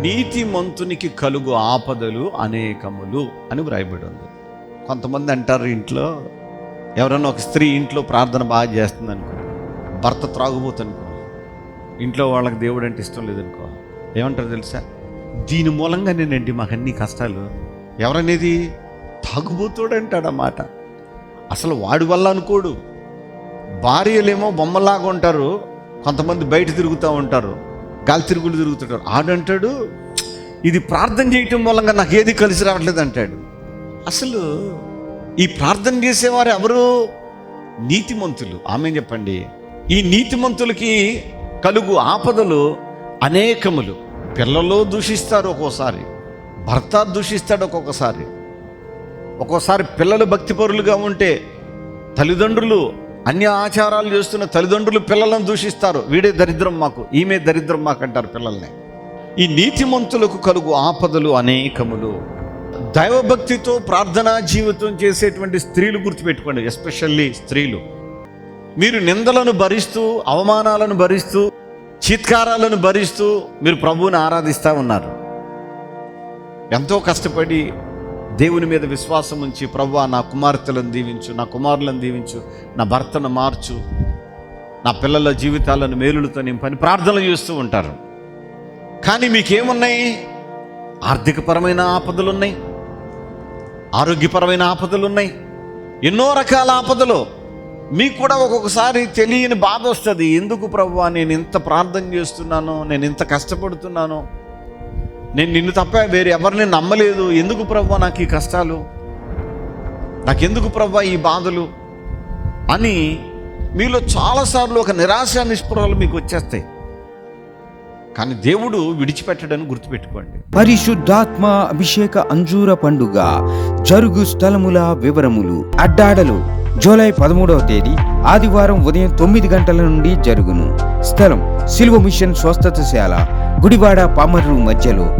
నీతిమంతునికి కలుగు ఆపదలు అనేకములు అని వ్రాయబడి ఉంది కొంతమంది అంటారు ఇంట్లో ఎవరైనా ఒక స్త్రీ ఇంట్లో ప్రార్థన బాగా చేస్తుంది అనుకో భర్త త్రాగుబోతనుకో ఇంట్లో వాళ్ళకి దేవుడు అంటే ఇష్టం లేదనుకో ఏమంటారు తెలుసా? దీని మూలంగా నేనండి మాకు అన్ని కష్టాలు. ఎవరనేది తాగుబోతాడు అంటాడన్నమాట అసలు వాడి వల్ల అనుకోడు. భార్యలేమో బొమ్మలాగా ఉంటారు కొంతమంది బయట తిరుగుతూ ఉంటారు. గాలి తిరుగులు తిరుగుతుంటారు. ఆడంటాడు ఇది ప్రార్థన చేయటం మూలంగా నాకు ఏది కలిసి రావట్లేదు అంటాడు. అసలు ఈ ప్రార్థన చేసేవారు ఎవరు? నీతిమంతులు. ఆమె చెప్పండి? ఈ నీతిమంతులకి కలుగు ఆపదలు అనేకములు. పిల్లలు దూషిస్తారు ఒక్కోసారి. భర్త దూషిస్తాడు ఒక్కొక్కసారి. ఒక్కోసారి పిల్లలు భక్తిపరులుగా ఉంటే తల్లిదండ్రులు అన్ని ఆచారాలు చేస్తున్న తల్లిదండ్రులు పిల్లలను దూషిస్తారు. వీడే దరిద్రం మాకు ఈమె దరిద్రం మాకు అంటారు పిల్లల్ని. ఈ నీతిమంతులకు కలుగు ఆపదలు అనేకములు. దైవభక్తితో ప్రార్థనా జీవితం చేసేటువంటి స్త్రీలు గుర్తుపెట్టుకోండి ఎస్పెషల్లీ స్త్రీలు. మీరు నిందలను భరిస్తూ అవమానాలను భరిస్తూ చిత్కారాలను భరిస్తూ మీరు ప్రభువుని ఆరాధిస్తూ ఉన్నారు. ఎంతో కష్టపడి దేవుని మీద విశ్వాసం ఉంచి ప్రభు నా కుమార్తెలను దీవించు నా కుమారులను దీవించు నా భర్తను మార్చు నా పిల్లల జీవితాలను మేలులతో నింపని ప్రార్థనలు చేస్తూ ఉంటారు. కానీ మీకేమున్నాయి? ఆర్థికపరమైన ఆపదలున్నాయి. ఆరోగ్యపరమైన ఆపదలున్నాయి. ఎన్నో రకాల ఆపదలు. మీకు కూడా ఒక్కొక్కసారి తెలియని బాధ వస్తుంది. ఎందుకు ప్రభు నేను ఇంత ప్రార్థన చేస్తున్నాను నేను ఇంత కష్టపడుతున్నాను? నేను నిన్ను తప్ప వేరే ఎవరిని నమ్మలేదు. ఎందుకు ప్రభు నాకు ఈ కష్టాలు? నాకెందుకు ప్రభు ఈ బాధలు? అని మీలో చాలాసార్లు ఒక నిరాశ నిస్పృహలు మీకు వచ్చేస్తాయి. కానీ దేవుడు విడిచిపెట్టడని గుర్తుపెట్టుకోండి. పరిశుద్ధాత్మ అభిషేక అంజూర పండుగ జరుగు స్థలముల వివరములు. అడ్డాడలు జూలై పదమూడవ తేదీ ఆదివారం ఉదయం తొమ్మిది గంటల నుండి జరుగును. స్థలం సిల్వ మిషన్ స్వస్థతశాల గుడివాడ పామర్రు మధ్యలో.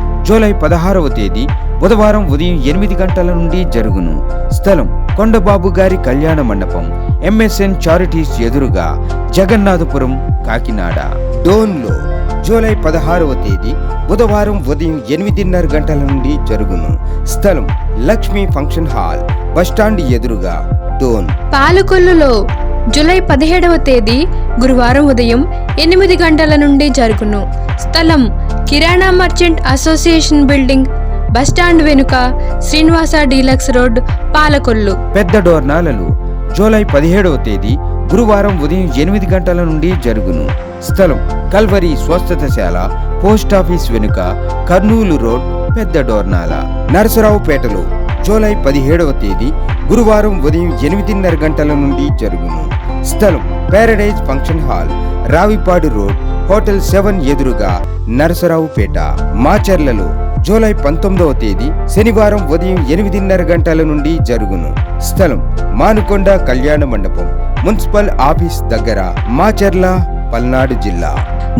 జూలై పదహారవ తేదీ బుధవారం ఉదయం ఎనిమిది గంటల నుండి జరుగును. స్థలం కొండబాబు గారి కళ్యాణ మండపం ఎంఎస్ఎన్ చారిటీస్ ఎదురుగా జగన్నాథపురం కాకినాడ. డోన్లో జూలై పదహారవ తేదీ బుధవారం ఉదయం ఎనిమిదిన్నర గంటల నుండి జరుగును. స్థలం లక్ష్మీ ఫంక్షన్ హాల్ బస్టాండ్ ఎదురుగా డోన్. పాలకొల్లులో జూలై పదిహేడవ తేదీ గురువారం ఉదయం ఎనిమిది గంటల నుండి జరుగును. స్థలం Kirana merchant association building bus stand వెనుక శ్రీనివాస డీలక్స్ రోడ్ పాలకొల్లు. పెద్ద డోర్నాలలు. జూలై పదిహేడవ తేదీ గురువారం ఉదయం ఎనిమిది గంటల నుండి జరుగును. స్థలం కల్వరి స్వస్థతశాల పోస్ట్ ఆఫీస్ వెనుక కర్నూలు రోడ్ పెద్ద డోర్నాల. నరసరావుపేటలో జూలై పదిహేడవ తేదీ గురువారం ఉదయం ఎనిమిదిన్నర గంటల నుండి జరుగును. స్థలం Paradise function hall Ravipadu road hotel seven ఎదురుగా నరసరావుపేట మాచర్లలో జూలై పంతొమ్మిదవ తేదీ శనివారం ఉదయం ఎనిమిదిన్నర గంటల నుండి జరుగును. స్థలం మానుకొండ కళ్యాణ మండపం మున్సిపల్ ఆఫీస్ దగ్గర మాచర్ల పల్నాడు జిల్లా.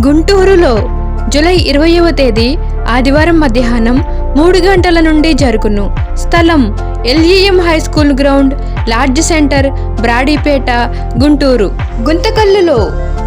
గుంటూరులో జూలై ఇరవయవ తేదీ ఆదివారం మధ్యాహ్నం మూడు గంటల నుండి జరుగును. స్థలం LEM high school ground lodge centre Brodipet Guntur. గుంతకల్లులో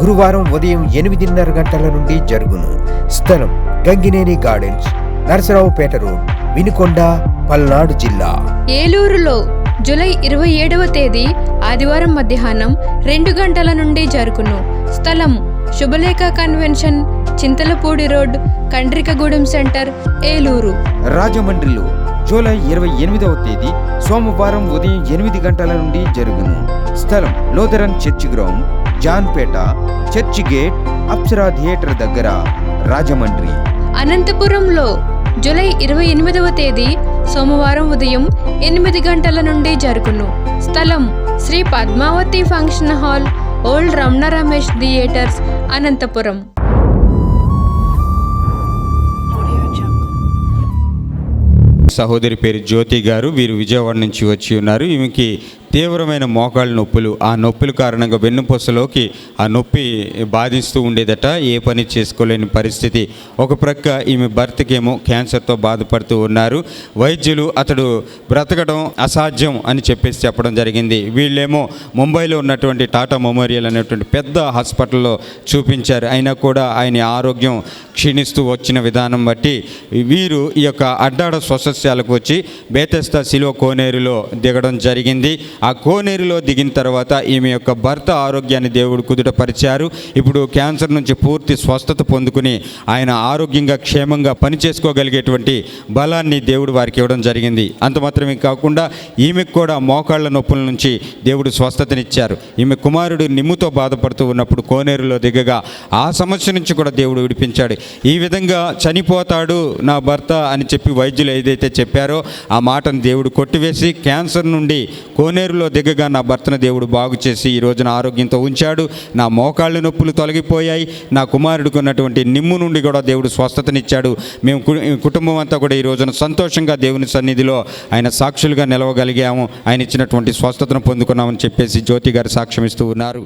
గురువారం ఉదయం ఎనిమిదిన్నర గంటల నుండి జరుగును. స్థలం గంగినేని గార్డెన్స్ నరసరావుపేట రోడ్ వినుకొండ పల్నాడు జిల్లా. ఏలూరులో జూలై ఇరవై ఏడవ తేదీ ఆదివారం మధ్యాహ్నం రెండు గంటల నుండి జరుగును. స్థలం Subhalekha convention Chintalapudi road Kandrikagudem centre Eluru. రాజమండ్రిలో జూలై ఇరవై ఎనిమిదవ తేదీ సోమవారం ఉదయం ఎనిమిది గంటల నుండి జరుగును. స్థలం Lutheran church ground Janpet church gate Apsara theatre దగ్గర. రాజమండ్రి. అనంతపురంలో జూలై ఇరవై ఎనిమిదవ తేదీ సోమవారం ఉదయం ఎనిమిది గంటల నుండి జరుగును. స్థలం Sri Padmavathi function hall old Ramana Ramesh theatres Anantapuram. సహోదరి పేరు జ్యోతి గారు వీరు విజయవాడ నుంచి వచ్చి ఉన్నారు. ఈమెకి తీవ్రమైన మోకాళ్ళ నొప్పులు. ఆ నొప్పుల కారణంగా వెన్నుపూసలోకి ఆ నొప్పి బాధిస్తూ ఉండేదట. ఏ పని చేసుకోలేని పరిస్థితి. ఒక ప్రక్క ఈమె భర్తకేమో క్యాన్సర్తో బాధపడుతూ ఉన్నారు. వైద్యులు అతడు బ్రతకడం అసాధ్యం అని చెప్పేసి చెప్పడం జరిగింది. వీళ్ళేమో ముంబైలో ఉన్నటువంటి టాటా మెమోరియల్ అనేటువంటి పెద్ద హాస్పిటల్లో చూపించారు. అయినా కూడా ఆయన ఆరోగ్యం క్షీణిస్తూ వచ్చిన విధానం బట్టి వీరు ఈ యొక్క అడ్డాడ స్వసస్యాలకు వచ్చి బేతస్తా శిలో కోనేరులో దిగడం జరిగింది. ఆ కోనేరులో దిగిన తర్వాత ఈమె యొక్క భర్త ఆరోగ్యాన్ని దేవుడు కుదుటపరిచారు ఇప్పుడు క్యాన్సర్ నుంచి పూర్తి స్వస్థత పొందుకుని ఆయన ఆరోగ్యంగా క్షేమంగా పని చేసుకోగలిగేటువంటి బలాన్ని దేవుడు వారికి ఇవ్వడం జరిగింది. అంత మాత్రమే కాకుండా ఈమెకు కూడా మోకాళ్ళ నొప్పుల నుంచి దేవుడు స్వస్థతనిచ్చారు. ఈమె కుమారుడు నిమ్ముతో బాధపడుతూ ఉన్నప్పుడు కోనేరులో దిగగా ఆ సమస్య నుంచి కూడా దేవుడు విడిపించాడు. ఈ విధంగా చనిపోతాడు నా భర్త అని చెప్పి వైద్యులు ఏదైతే చెప్పారో ఆ మాటను దేవుడు కొట్టివేసి క్యాన్సర్ నుండి కోనేరు కోనేరులో దిగగా నా భర్తను దేవుడు బాగు చేసి ఈ రోజున ఆరోగ్యంతో ఉంచాడు. నా మోకాళ్ళ నొప్పులు తొలగిపోయాయి. నా కుమారుడికి ఉన్నటువంటి నిమ్ము నుండి కూడా దేవుడు స్వస్థతనిచ్చాడు. మేము కు- కుటుంబం అంతా కూడా ఈ రోజున సంతోషంగా దేవుని సన్నిధిలో ఆయన సాక్షులుగా నిలవగలిగాము. ఆయన ఇచ్చినటువంటి స్వస్థతను పొందుకున్నామని చెప్పేసి జ్యోతి గారు సాక్ష్యం ఇస్తూ ఉన్నారు.